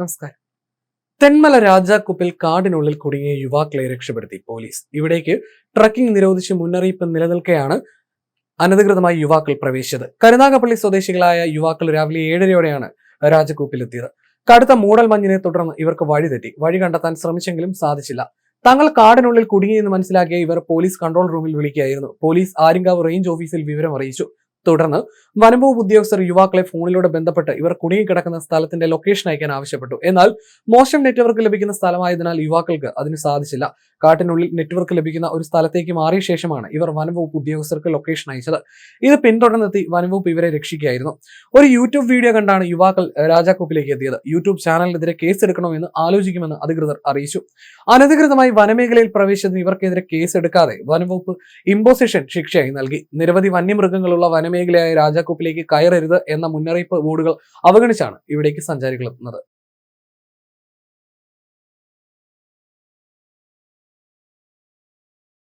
നമസ്കാരം. തെന്മല രാജാക്കുപ്പിൽ കാടിനുള്ളിൽ കുടുങ്ങിയ യുവാക്കളെ രക്ഷപ്പെടുത്തി പോലീസ്. ഇവിടേക്ക് ട്രക്കിംഗ് നിരോധിച്ച് മുന്നറിയിപ്പ് നിലനിൽക്കെയാണ് അനധികൃതമായി യുവാക്കൾ പ്രവേശിച്ചത്. കരുനാഗപ്പള്ളി സ്വദേശികളായ യുവാക്കൾ രാവിലെ ഏഴരയോടെയാണ് രാജക്കൂപ്പിലെത്തിയത്. കടുത്ത മൂടൽ മഞ്ഞിനെ തുടർന്ന് ഇവർക്ക് വഴിതെറ്റി. വഴി കണ്ടെത്താൻ ശ്രമിച്ചെങ്കിലും സാധിച്ചില്ല. തങ്ങൾ കാടിനുള്ളിൽ കുടുങ്ങിയെന്ന് മനസ്സിലാക്കിയ ഇവർ പോലീസ് കൺട്രോൾ റൂമിൽ വിളിക്കുകയായിരുന്നു. പോലീസ് ആര്യങ്കാവ് റേഞ്ച് ഓഫീസിൽ വിവരം അറിയിച്ചു തുടർന്ന് വനംവകുപ്പ് ഉദ്യോഗസ്ഥർ യുവാക്കളെ ഫോണിലൂടെ ബന്ധപ്പെട്ട് ഇവർ കുടുങ്ങിക്കിടക്കുന്ന സ്ഥലത്തിന്റെ ലൊക്കേഷൻ അയക്കാൻ ആവശ്യപ്പെട്ടു. എന്നാൽ മോശം നെറ്റ്വർക്ക് ലഭിക്കുന്ന സ്ഥലമായതിനാൽ യുവാക്കൾക്ക് അതിന് സാധിച്ചില്ല. കാട്ടിനുള്ളിൽ നെറ്റ്വർക്ക് ലഭിക്കുന്ന ഒരു സ്ഥലത്തേക്ക് മാറിയ ശേഷമാണ് ഇവർ വനംവകുപ്പ് ഉദ്യോഗസ്ഥർക്ക് ലൊക്കേഷൻ അയച്ചത്. ഇത് പിന്തുടർന്നെത്തി വനംവകുപ്പ് ഇവരെ രക്ഷിക്കുകയായിരുന്നു. ഒരു യൂട്യൂബ് വീഡിയോ കണ്ടാണ് യുവാക്കൾ രാജാക്കോപ്പിലേക്ക് എത്തിയത്. യൂട്യൂബ് ചാനലിനെതിരെ കേസെടുക്കണമെന്ന് ആലോചിക്കുമെന്ന് അധികൃതർ അറിയിച്ചു. അനധികൃതമായി വനമേഖലയിൽ പ്രവേശിച്ചതിന് ഇവർക്കെതിരെ കേസെടുക്കാതെ വനംവകുപ്പ് ഇമ്പോസിഷൻ ശിക്ഷയായി നൽകി. നിരവധി വന്യമൃഗങ്ങളുള്ള വനമേഖലയായ രാജാക്കോപ്പിലേക്ക് കയറരുത് എന്ന മുന്നറിയിപ്പ് ബോർഡുകൾ അവഗണിച്ചാണ് ഇവിടേക്ക് സഞ്ചാരികൾ എത്തുന്നത്.